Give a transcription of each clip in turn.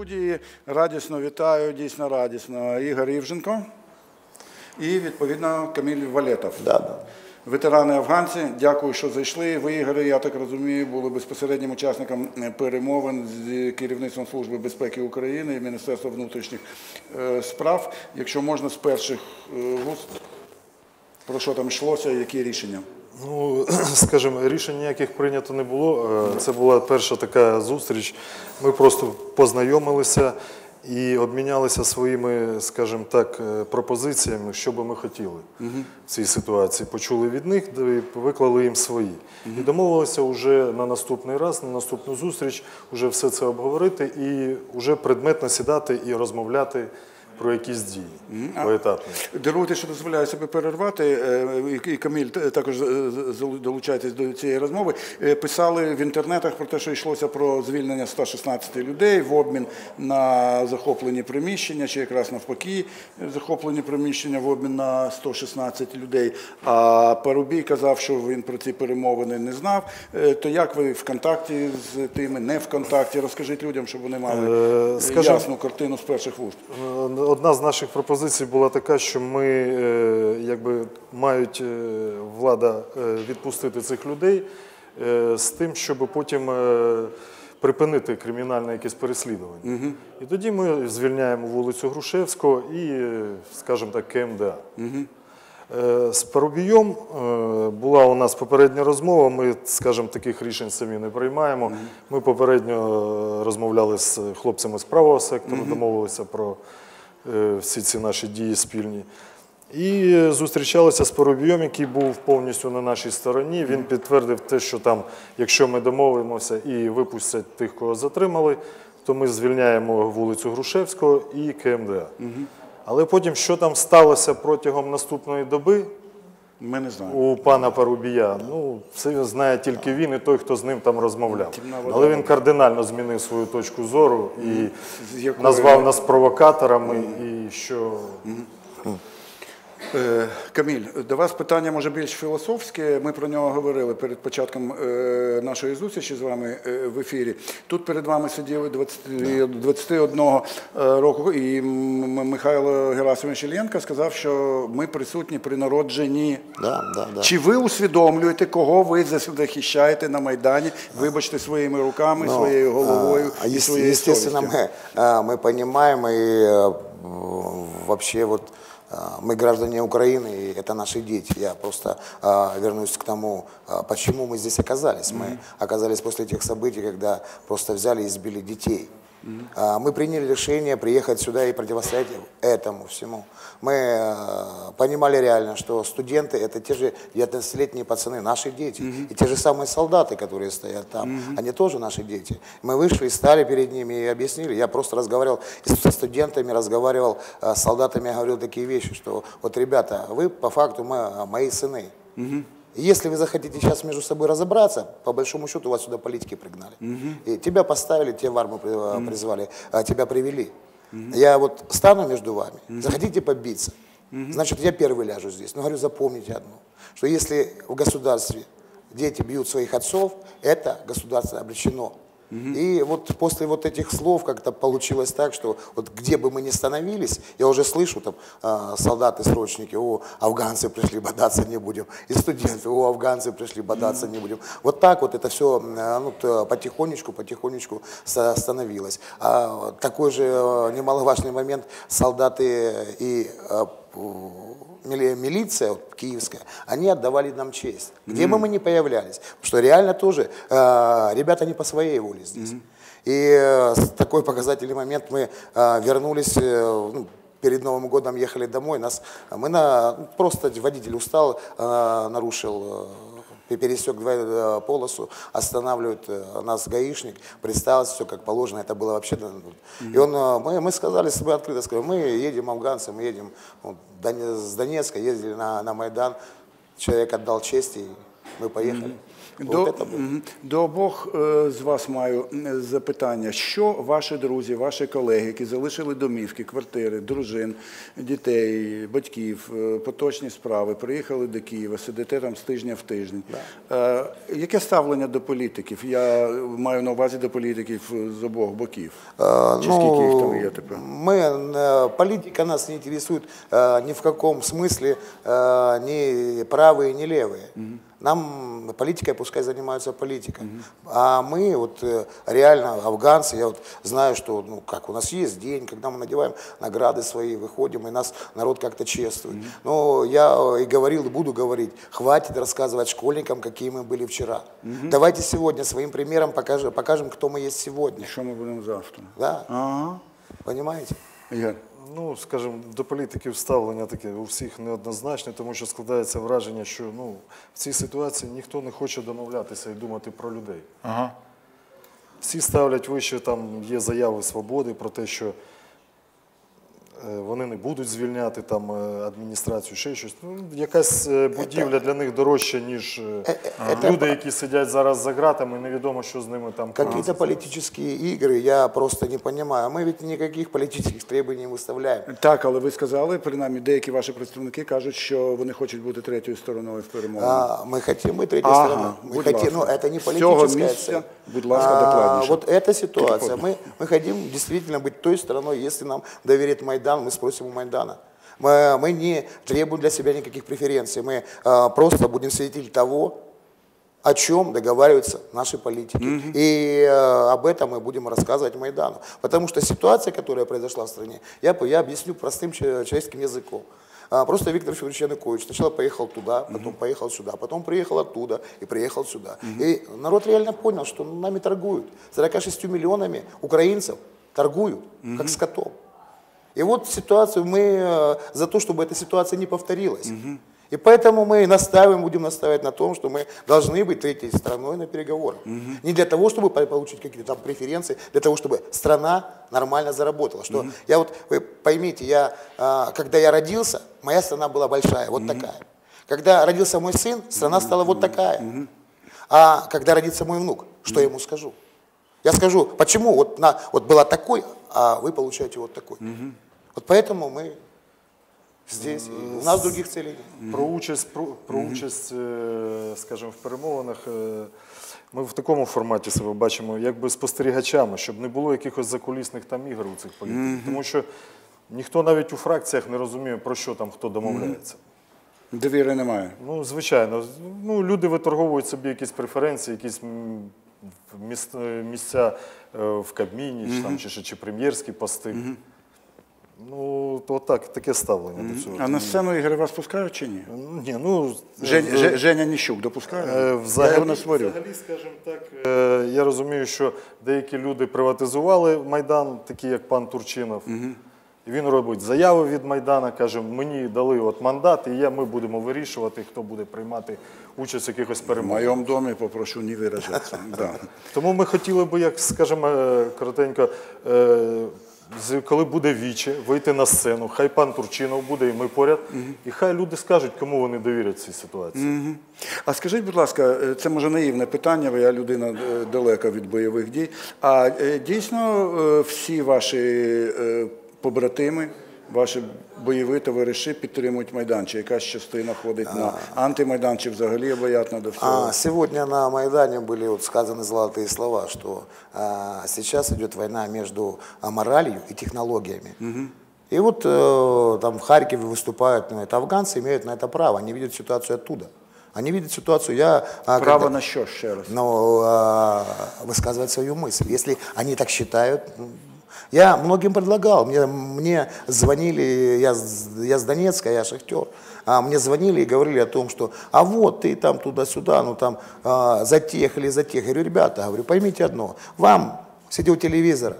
студії радісно вітаю, дійсно радісно Ігор Івженко і відповідно Каміль Валетов. Да, да. Ветерани афганці, дякую, що зайшли. Ви, Ігоре, я так розумію, були безпосереднім учасником е, перемовин з керівництвом Служби безпеки України і Міністерства внутрішніх е, справ. Якщо можна з перших е, вуст, про що там йшлося, які рішення? Ну, скажімо, рішень ніяких прийнято не було. Е, Це була перша така зустріч. Ми просто познайомилися і обмінялися своїми, скажімо так, е, пропозиціями, що би ми хотіли в цій ситуації. Почули від них і виклали їм свої. І домовилися вже на наступний раз, на наступну зустріч, вже все це обговорити і вже предметно сідати і розмовляти про якісь дії поетапно. Даруйте, що дозволяю себе перервати. е, І і Каміль також е, долучайтесь до цієї розмови. Е, Писали в інтернетах про те, що йшлося про звільнення 116 людей в обмін на захоплені приміщення, чи якраз навпаки, е, захоплені приміщення в обмін на 116 людей. А Парубій казав, що він про ці перемовини не знав. Е, То як ви в контакті з тими, не в контакті? Розкажіть людям, щоб вони мали Е, е, скажем- ясну картину з перших вуст. Одна з наших пропозицій була така, що ми е, якби мають е, влада е, відпустити цих людей з тим, щоб потім припинити кримінальне якесь переслідування. І тоді ми звільняємо вулицю Грушевського і, скажімо так, КМДА. Е, З Парубієм е, була у нас попередня розмова. Ми, скажімо, таких рішень самі не приймаємо. Ми попередньо розмовляли з хлопцями з правого сектору, домовилися про всі ці наші дії спільні. І е, зустрічалися з Парубієм, який був повністю на нашій стороні. Він підтвердив те, що там, якщо ми домовимося і випустять тих, кого затримали, то ми звільняємо вулицю Грушевського і КМДА. Але потім, що там сталося протягом наступної доби Ми не знаємо. у пана Парубія, ну це знає тільки він і той, хто з ним там розмовляв. Але він кардинально змінив свою точку зору і назвав нас провокаторами, і що Каміль, до вас питання може більш філософське. Ми про нього говорили перед початком е, нашої зустрічі з вами е, в ефірі. Тут перед вами сиділи 20, 21 е, року, і М- Михайло Герасимович Іллєнко сказав, що ми присутні при народженні. Да, да, да. Чи ви усвідомлюєте, кого ви захищаєте на Майдані? Вибачте своїми руками, Ну, своєю головою а, і ес- своєю Естественно, совістю? мы, а, мы понимаем и э, вообще вот а, мы граждане Украины, и это наши дети. Я просто а, вернусь к тому, а, почему мы здесь оказались. Мы оказались после тех событий, когда просто взяли и избили детей. А, Мы приняли решение приехать сюда и противостоять этому всему. Мы э, понимали реально, что студенты это те же 19-летние пацаны, наши дети. И те же самые солдаты, которые стоят там, они тоже наши дети. Мы вышли, стали перед ними и объяснили. Я просто разговаривал и со студентами, разговаривал э, с солдатами, я говорил такие вещи, что вот, ребята, вы по факту мо- мои сыны. И Если вы захотите сейчас между собой разобраться, по большому счету вас сюда политики пригнали. И тебя поставили, тебя в армию при- э, призвали, а тебя привели. Я вот стану между вами, захотите побиться, значит, я первый ляжу здесь. Но говорю, запомните одно, что если в государстве дети бьют своих отцов, это государство обречено. И вот после вот этих слов как-то получилось так, что вот где бы мы ни становились, я уже слышу там а, солдаты-срочники, о, афганцы пришли, бодаться не будем, и студенты, о, афганцы пришли, бодаться не будем. Вот так вот это все ну, т- потихонечку, потихонечку становилось. А такой же э, немаловажный момент, солдаты и э, милиция вот, киевская, они отдавали нам честь. Где бы мы ни появлялись. Потому что реально тоже э, ребята не по своей воле здесь. И э, такой показательный момент мы э, вернулись, э, ну, перед Новым годом ехали домой, нас, мы на, ну, просто водитель устал, э, нарушил э, пересек э, полосу, останавливает э, нас гаишник, представился все как положено, это было вообще... да, ну, И он, э, мы, мы сказали с собой открыто, сказали, мы едем афганцы, мы едем Доне- с Донецка, ездили на, на Майдан, человек отдал честь, и мы поехали. До, Вот это было. мгм. до обох е, з вас маю м, запитання. Що ваші друзі, ваші колеги, які залишили домівки, квартири, дружин, дітей, батьків, е, поточні справи, приїхали до Києва, сидите там з тижня в тиждень. Е, яке ставлення до політиків? Я маю на увазі до політиків е, з обох боків. Э, Чи скільки їх там ну, є тепер? мы, э, политика нас не интересует э, ни в каком смысле, э, ни правые, ни левые. Нам политикой пускай занимаются политикой. А мы вот э, реально афганцы, я вот знаю, что ну как у нас есть день, когда мы надеваем награды свои, выходим, и нас народ как-то чествует. Но я э, и говорил, и буду говорить, хватит рассказывать школьникам, какие мы были вчера. Давайте сегодня своим примером покажем, покажем, кто мы есть сегодня. Що ми будемо завтра? Да, Ага. понимаете? Ігор. Ну, скажімо, до політиків ставлення таке у всіх неоднозначне, тому що складається враження, що ну, в цій ситуації ніхто не хоче домовлятися і думати про людей. Ага. Всі ставлять вище, там є заяви свободи про те, що вони не будуть звільняти там е, адміністрацію, ще щось. Ну, якась е, будівля для них дорожча, ніж е, люди, які сидять зараз за ґратами, невідомо, що з ними там Какие-то политические игры я просто не понимаю. Мы ведь никаких политических требований не выставляем. Так, але ви сказали, принаймні деякі ваші представники кажуть, що вони хочуть бути третьою стороною в перемовинах. А, мы хотим быть третьей Ага, стороной. Мы будь хотим, ласка. ну это не С цього политическая місця, цель. будь ласка, докладніше. вот эта ситуация. Тільки Мы, мы хотим действительно быть той стороной, если нам доверит Майдан, Мы спросим у Майдана. Мы, мы не требуем для себя никаких преференций. Мы а, просто будем свидетель того, о чем договариваются наши политики. И э, об этом мы будем рассказывать Майдану. Потому что ситуация, которая произошла в стране, я, я объясню простым че- человеческим языком. А, Просто Виктор Федорович Янукович сначала поехал туда, потом поехал сюда, потом приехал оттуда и приехал сюда. И народ реально понял, что нами торгуют. 46 миллионами украинцев торгуют, как скотом. И вот ситуацию мы э, за то, чтобы эта ситуация не повторилась. И поэтому мы настаиваем, будем настаивать на том, что мы должны быть третьей страной на переговорах. Не для того, чтобы по- получить какие-то там преференции, для того, чтобы страна нормально заработала. Что я вот, вы поймите, я, а, когда я родился, моя страна была большая, вот такая. Когда родился мой сын, страна стала вот такая. А когда родится мой внук, что я ему скажу? Я скажу, почему вот, на, вот была такой, а вы получаете вот такой. Вот поэтому мы здесь, и у нас других целей нет. Про участь, про, про участь, е, скажімо, в перемовинах. е, Ми в такому форматі себе бачимо, якби спостерігачами, щоб не було якихось закулісних там ігор у цих політиків. Тому що ніхто навіть у фракціях не розуміє, про що там хто домовляється. Довіри немає. Ну, звичайно, ну, люди виторговують собі якісь преференції, якісь м, міс- е, місця е, в Кабміні, чи, там, чи, ще- чи прем'єрські пости. Ну, то так, таке ставлення до цього. А на сцену ігри вас пускають чи ні? Ні, ну, Жень, в- Женя Ніщук допускає? Е, Я Взагалі, його не сварю. взагалі, скажімо так, е, я розумію, що деякі люди приватизували Майдан, такі як пан Турчинов. Він робить заяву від Майдана, каже, мені дали от мандат, і я, ми будемо вирішувати, хто буде приймати участь в якихось перемогах. В моєму домі попрошу не виражатися. Да. Тому ми хотіли би, як скажімо, е, коротенько, е, коли буде віче, вийти на сцену, хай пан Турчинов буде, і ми поряд, і хай люди скажуть, кому вони довірять цій ситуації. А скажіть, будь ласка, е, це може наївне питання, бо я людина далека від бойових дій. А дійсно всі ваші побратими, ваші бойові товариші підтримують Майдан? Чи якась частина ходить на антимайдан, чи взагалі обоятна до всього? А, сегодня на Майдане были вот сказаны золотые слова, что а, сейчас идет война между а, моралью и технологиями. И вот э, там в Харькове выступают, ну, это афганцы имеют на это право, они видят ситуацию оттуда. Они видят ситуацию, я... а, Право когда- на що ще раз? но а, высказывать свою мысль. Если они так считают, ну, я многим предлагал, мне, мне звонили, я, я с Донецка, я шахтер, а мне звонили и говорили о том, что а вот ты там туда-сюда, ну там а, за тех или за тех. Я говорю, ребята, говорю, поймите одно, вам, сидя у телевизора,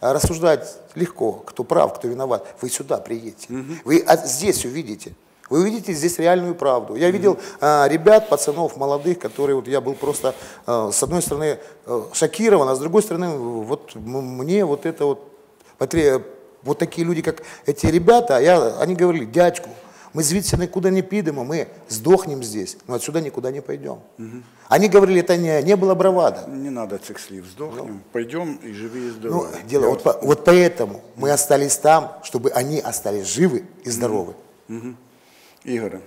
рассуждать легко, кто прав, кто виноват. Вы сюда приедете, вы здесь увидите. Вы увидите здесь реальную правду. Я видел а, ребят, пацанов молодых, которые вот я был просто а, с одной стороны а, шокирован, а с другой стороны вот м- мне вот это вот потре- вот такие люди, как эти ребята, я, они говорили, дядьку, Мы звідси никуда не підемо, мы сдохнем здесь, но отсюда никуда не пойдем. Они говорили, это не, не было бравада. Не треба цих слів. Здохнемо, пойдемо і живі і здорові. Ну, дело, вот, по- вот поэтому мы остались там, чтобы они остались живы и здоровы. Ігоре,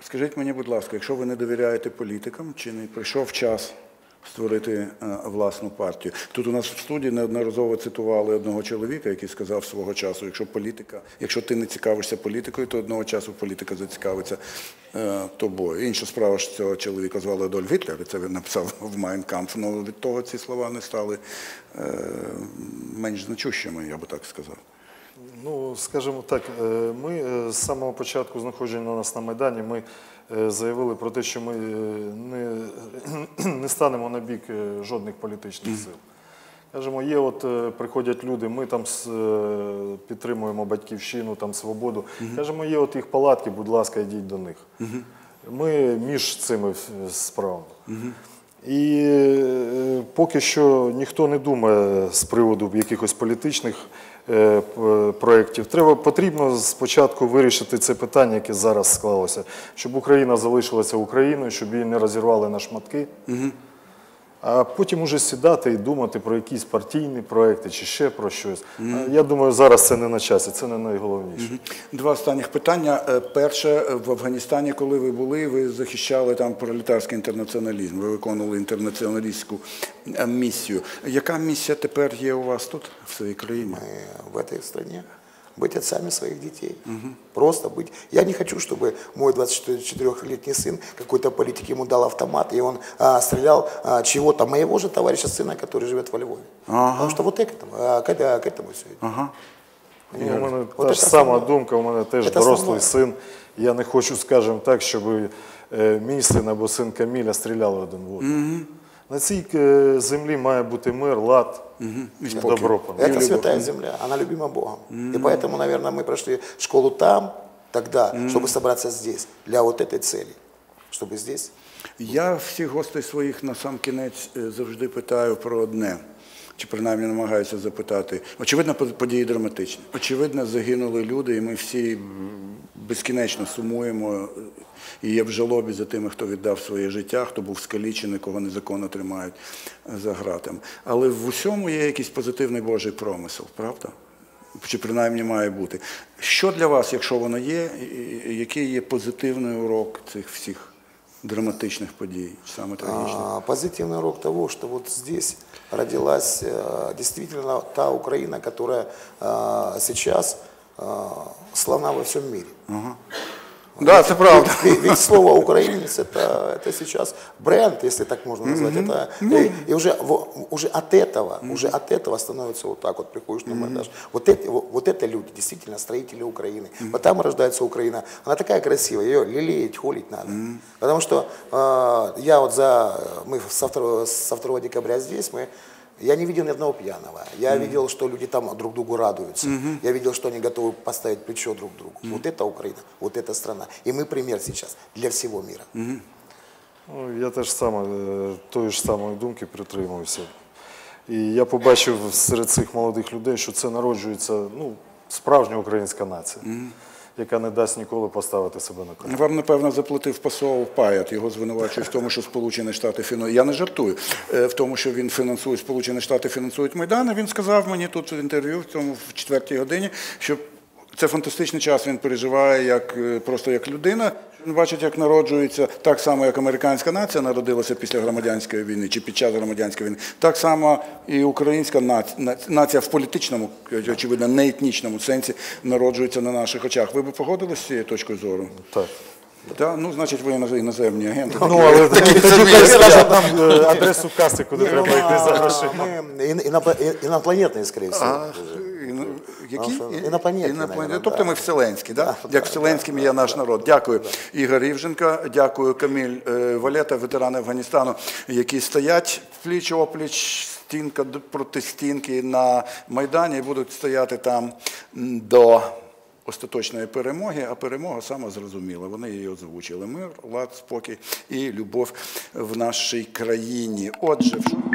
скажіть мені, будь ласка, якщо ви не довіряєте політикам, чи не прийшов час створити е, власну партію? Тут у нас в студії неодноразово цитували одного чоловіка, який сказав свого часу, якщо політика, якщо ти не цікавишся політикою, то одного часу політика зацікавиться е, тобою. Інша справа що цього чоловіка звали Адольф Гітлер, і це він написав в Майн Кампф. Ну від того ці слова не стали е, менш значущими, я би так сказав. Ну, скажімо так, е, ми е, з самого початку знаходження нас на Майдані, ми е, заявили про те, що ми не, не станемо на бік жодних політичних сил. Кажемо, є, от приходять люди, ми там підтримуємо батьківщину, там свободу. Кажемо, є от їх палатки, будь ласка, йдіть до них. Ми між цими справами. І поки що ніхто не думає з приводу якихось політичних проєктів. Треба потрібно спочатку вирішити це питання, яке зараз склалося, щоб Україна залишилася Україною, щоб її не розірвали на шматки. А потім уже сідати і думати про якісь партійні проекти чи ще про щось. Я думаю, зараз це не на часі, це не найголовніше. Два останніх питання. Е, Перше, е, в Афганістані, коли ви були, ви захищали там пролетарський інтернаціоналізм, ви виконували інтернаціоналістську е, місію. Яка місія тепер є у вас тут, в своїй країні? В этой стране быть отцами своих детей. Просто быть. Я не хочу, чтобы мой 24-летний сын, какой-то политик ему дал автомат, и он а, стрелял а, чего-то, моего же товарища сына, который живет во Львове. Потому что вот к этому, а, к, это- к этому все идет. Ага. Ну, у мене От та це ж сама основне. думка, у мене теж Це дорослий основне. син. Я не хочу, скажімо так, щоб е, мій син або син Каміля стріляли один в одного. На цій е, землі має бути мир, лад, і спокій. добро. пане. Это святая земля, она любима Богом. И поэтому, наверное, мы прошли школу там, тогда, чтобы собраться здесь, для вот этой цели. Чтобы здесь Я всіх гостей своїх на сам кінець е, завжди питаю про одне. Чи принаймні намагаюся запитати. Очевидно, події драматичні. Очевидно, загинули люди, і ми всі безкінечно сумуємо і є в жалобі за тими, хто віддав своє життя, хто був скалічений, кого незаконно тримають за ґратами. Але в усьому є якийсь позитивний Божий промисел, правда? Чи принаймні має бути. Що для вас, якщо воно є, який є позитивний урок цих всіх драматичних подій, саме трагічних? А, Позитивный урок того, что вот здесь родилась э, действительно та Украина, которая э, сейчас э, славна во всем мире. Да, це правда. Ведь, ведь слово украинец это, это сейчас бренд, если так можно назвать. Это, и, и уже, уже от этого, уже от этого становится вот так вот, приходишь на монтаж. Вот, это, вот, это люди, действительно, строители Украины. Вот там рождается Украина. Она такая красивая, ее лелеять, холить надо. Потому что э, я вот за, мы со 2, со 2 декабря здесь, мы я не видел ни одного пьяного. Я видел, что люди там друг другу радуются. Я видел, что они готовы поставить плечо друг другу. Вот это Украина, вот эта страна. И мы пример сейчас для всего мира. Ну, я теж саме е, тої ж самої думки притримуюся. І я побачив серед цих молодих людей, що це народжується ну, справжня українська нація, Яка не дасть ніколи поставити себе на коліна. Вам, напевно, заплатив посол Паят. Його звинувачують в тому, що Сполучені Штати фінансують. Я не жартую. е, В тому, що він фінансує, Сполучені Штати фінансують Майдан. Він сказав мені тут в інтерв'ю, в цьому в четвертій годині, що це фантастичний час. Він переживає як е, просто як людина. Він бачить, як народжується так само, як американська нація народилася після громадянської війни чи під час громадянської війни. Так само і українська нація, нація в політичному, очевидно, не етнічному сенсі народжується на наших очах. Ви б погодилися з цією точкою зору? Так. Так, ну значить ви іноз- іноземні агенти. Ну, але тоді скажуть нам е, адресу каси, куди ну, треба йти за грошима. Мы ин- Які? що інопланетні, Тобто да. ми вселенські, да? як вселенським є наш народ. Дякую, Ігор Івженко, дякую, Каміль е, Валета, ветерани Афганістану, які стоять пліч опліч, стінка проти стінки на Майдані і будуть стояти там до остаточної перемоги, а перемога сама зрозуміла. Вони її озвучили. Мир, лад, спокій і любов в нашій країні. Отже, в